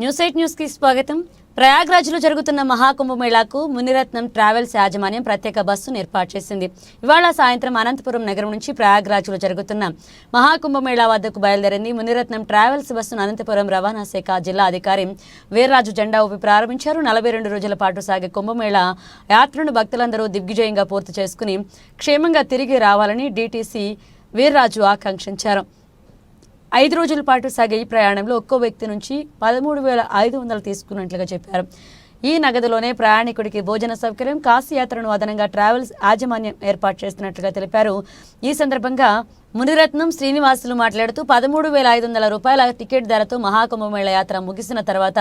News eight న్యూస్కి స్వాగతం. ప్రయాగ్రాజ్లో జరుగుతున్న మహాకుంభమేళాకు మునిరత్నం ట్రావెల్స్ యాజమాన్యం ప్రత్యేక బస్సును ఏర్పాటు చేసింది. ఇవాళ సాయంత్రం అనంతపురం నగరం నుంచి ప్రయాగ్రాజ్లో జరుగుతున్న మహాకుంభమేళా వద్దకు బయలుదేరింది మునిరత్నం ట్రావెల్స్ బస్సును అనంతపురం రవాణా శాఖ జిల్లా అధికారి వీర్రాజు జెండా ఊపి ప్రారంభించారు. నలభై రెండు రోజుల పాటు సాగే కుంభమేళా యాత్రను భక్తులందరూ దిగ్విజయంగా పూర్తి చేసుకుని క్షేమంగా తిరిగి రావాలని డీటీసీ వీర్రాజు ఆకాంక్షించారు. ఐదు రోజుల పాటు సాగే ఈ ప్రయాణంలో ఒక్కో వ్యక్తి నుంచి పదమూడు వేల ఐదు వందలు తీసుకున్నట్లుగా చెప్పారు. ఈ నగదులోనే ప్రయాణికుడికి భోజన సౌకర్యం కాశీ యాత్రను అదనంగా ట్రావెల్స్ యాజమాన్యం ఏర్పాటు చేస్తున్నట్లుగా తెలిపారు. ఈ సందర్భంగా మునిరత్నం శ్రీనివాసులు మాట్లాడుతూ పదమూడు వేల ఐదు వందల రూపాయల టికెట్ ధరతో మహాకుంభమేళ యాత్ర ముగిసిన తర్వాత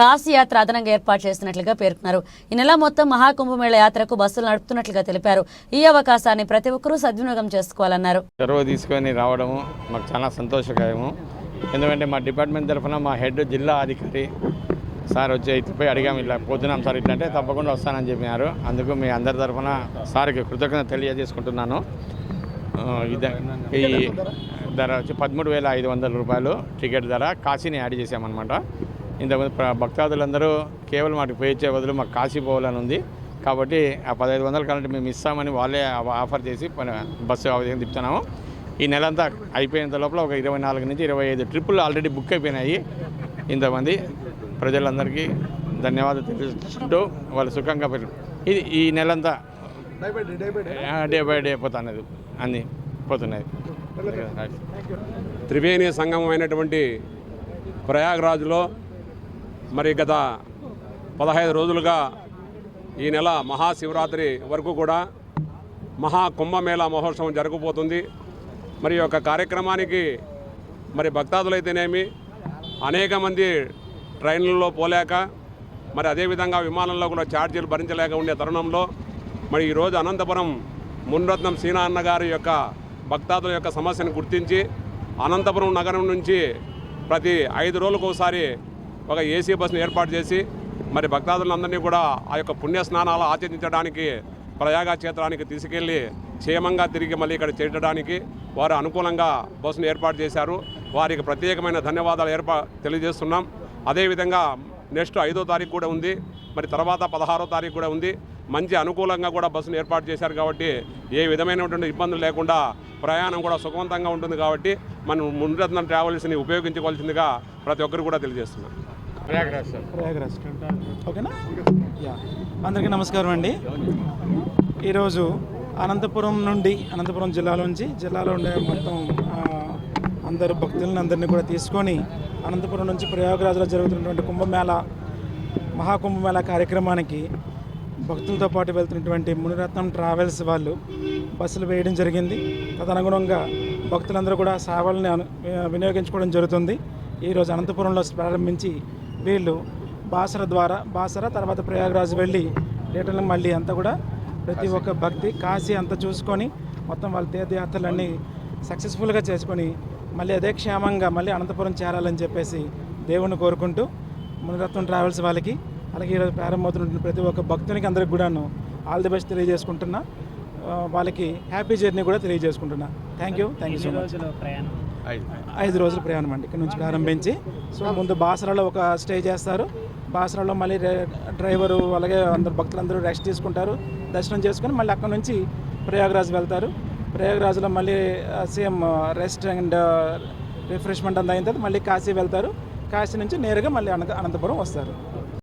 కాశీయాత్ర అదనంగా ఏర్పాటు చేస్తున్నట్లుగా పేర్కొన్నారు. ఈ నెల మొత్తం మహాకుంభమేళ యాత్రకు బస్సులు నడుపుతున్నట్లుగా తెలిపారు. ఈ అవకాశాన్ని ప్రతి ఒక్కరూ సద్వినియోగం చేసుకోవాలన్నారు. చొరవ తీసుకొని రావడము మాకు చాలా సంతోషకరము. ఎందుకంటే మా డిపార్ట్మెంట్ తరఫున మా హెడ్ జిల్లా అధికారి సార్ వచ్చి ఇట్లపై అడిగాము ఇట్లా పోతున్నాం సార్ ఇట్లా అంటే తప్పకుండా వస్తానని చెప్పినారు. అందుకు మీ అందరి తరఫున సార్కి కృతజ్ఞత తెలియజేసుకుంటున్నాను. ఈ ధర వచ్చి పదమూడు వేల ఐదు వందల రూపాయలు టికెట్ ధర కాశీని యాడ్ చేసామన్నమాట ఇంతకుముందు ప్ర- భక్తాదులందరూ కేవలం వాటికి పోయి ఇచ్చే బదులు మాకు కాశీ పోవాలని ఉంది. కాబట్టి ఆ పదహైదు వందల కరెంట్ మేము ఇస్తామని వాళ్ళే ఆఫర్ చేసి బస్సు అవధి తిప్పుతున్నాము. ఈ నెలంతా అయిపోయేంత లోపల ఒక ఇరవై నాలుగు నుంచి ఇరవై ఐదు ట్రిప్పులు ఆల్రెడీ బుక్ అయిపోయినాయి. ఇంతమంది ప్రజలందరికీ ధన్యవాదాలు తెలుసుకుంటూ వాళ్ళు సుఖంగా పెరు- ఇది ఈ నెలంతా డే బై డే పోతున్నది అన్నీ పోతున్నాయి. త్రివేణి సంగమమైనటువంటి ప్రయాగ్రాజ్లో మరి గత పదహైదు రోజులుగా ఈ నెల మహాశివరాత్రి వరకు కూడా మహా కుంభమేళా మహోత్సవం జరగబోతుంది. మరి ఈ యొక్క కార్యక్రమానికి మరి భక్తాదులైతేనేమి అనేక మంది ట్రైన్లలో పోలేక మరి అదేవిధంగా విమానంలో కూడా ఛార్జీలు భరించలేక ఉండే తరుణంలో మరి ఈరోజు అనంతపురం మున్రత్నం సీనా అన్న గారి యొక్క భక్తాదుల యొక్క సమస్యను గుర్తించి అనంతపురం నగరం నుంచి ప్రతి ఐదు రోజులకు ఒకసారి ఒక ఏసీ బస్సును ఏర్పాటు చేసి మరి భక్తాదులందరినీ కూడా ఆ యొక్క పుణ్య స్నానాలు ఆచరించడానికి ప్రయాగ క్షేత్రానికి తీసుకెళ్ళి క్షేమంగా తిరిగి మళ్ళీ ఇక్కడ చేర్చడానికి వారు అనుకూలంగా బస్సును ఏర్పాటు చేశారు. వారికి ప్రత్యేకమైన ధన్యవాదాలు ఏర్పా తెలియజేస్తున్నాం. అదేవిధంగా నెక్స్ట్ ఐదో తారీఖు కూడా ఉంది. మరి తర్వాత పదహారో తారీఖు కూడా ఉంది. మంచి అనుకూలంగా కూడా బస్సును ఏర్పాటు చేశారు కాబట్టి ఏ విధమైనటువంటి ఇబ్బందులు లేకుండా ప్రయాణం కూడా సుఖవంతంగా ఉంటుంది కాబట్టి మనం మున్రత్నం ట్రావెల్స్ని ఉపయోగించుకోవాల్సిందిగా ప్రతి ఒక్కరు కూడా తెలియజేస్తున్నాం ప్రయాగరాజ్ ఓకేనా? యా. అందరికీ నమస్కారం అండి. ఈరోజు అనంతపురం నుండి అనంతపురం జిల్లాలోంచి జిల్లాలో ఉండే మొత్తం అందరు భక్తులను అందరినీ కూడా తీసుకొని అనంతపురం నుంచి ప్రయాగరాజ్లో జరుగుతున్నటువంటి కుంభమేళ మహాకుంభమేళ కార్యక్రమానికి భక్తులతో పాటు వెళ్తున్నటువంటి మునిరత్నం ట్రావెల్స్ వాళ్ళు బస్సులు వేయడం జరిగింది. తదనుగుణంగా భక్తులందరూ కూడా సేవల్ని వినియోగించుకోవడం జరుగుతుంది. ఈరోజు అనంతపురంలో ప్రారంభించి వీళ్ళు బాసర ద్వారా బాసర తర్వాత ప్రయాగరాజ్ వెళ్ళి రిటర్న్ మళ్ళీ అంతా కూడా ప్రతి ఒక్క భక్తి కాశీ అంతా చూసుకొని మొత్తం వాళ్ళ తీర్థయాత్రలన్నీ సక్సెస్ఫుల్గా చేసుకొని మళ్ళీ అదే క్షేమంగా మళ్ళీ అనంతపురం చేరాలని చెప్పేసి దేవుణ్ణి కోరుకుంటూ మునిరత్నం ట్రావెల్స్ వాళ్ళకి అలాగే ఈరోజు ప్రారంభమవుతున్న ప్రతి ఒక్క భక్తునికి అందరికి కూడాను ఆల్ ది బెస్ట్ తెలియజేసుకుంటున్నా. వాళ్ళకి హ్యాపీ జర్నీ కూడా తెలియజేసుకుంటున్నా. Thank you thank you so much ఐదు. రోజుల ప్రయాణం అండి. ఇక్కడ నుంచి ప్రారంభించి సో ముందు బాసరాలో ఒక స్టే చేస్తారు. బాసరాలో మళ్ళీ డ్రైవరు అలాగే అందరు భక్తులందరూ రెస్ట్ తీసుకుంటారు. దర్శనం చేసుకొని మళ్ళీ అక్కడ నుంచి ప్రయాగరాజ్ వెళ్తారు. ప్రయాగరాజ్లో మళ్ళీ సీఎం రెస్ట్ అండ్ రిఫ్రెష్మెంట్ అంతా అయిన తర్వాత మళ్ళీ కాశీ వెళ్తారు. కాశీ నుంచి నేరుగా మళ్ళీ అనంత అనంతపురం వస్తారు.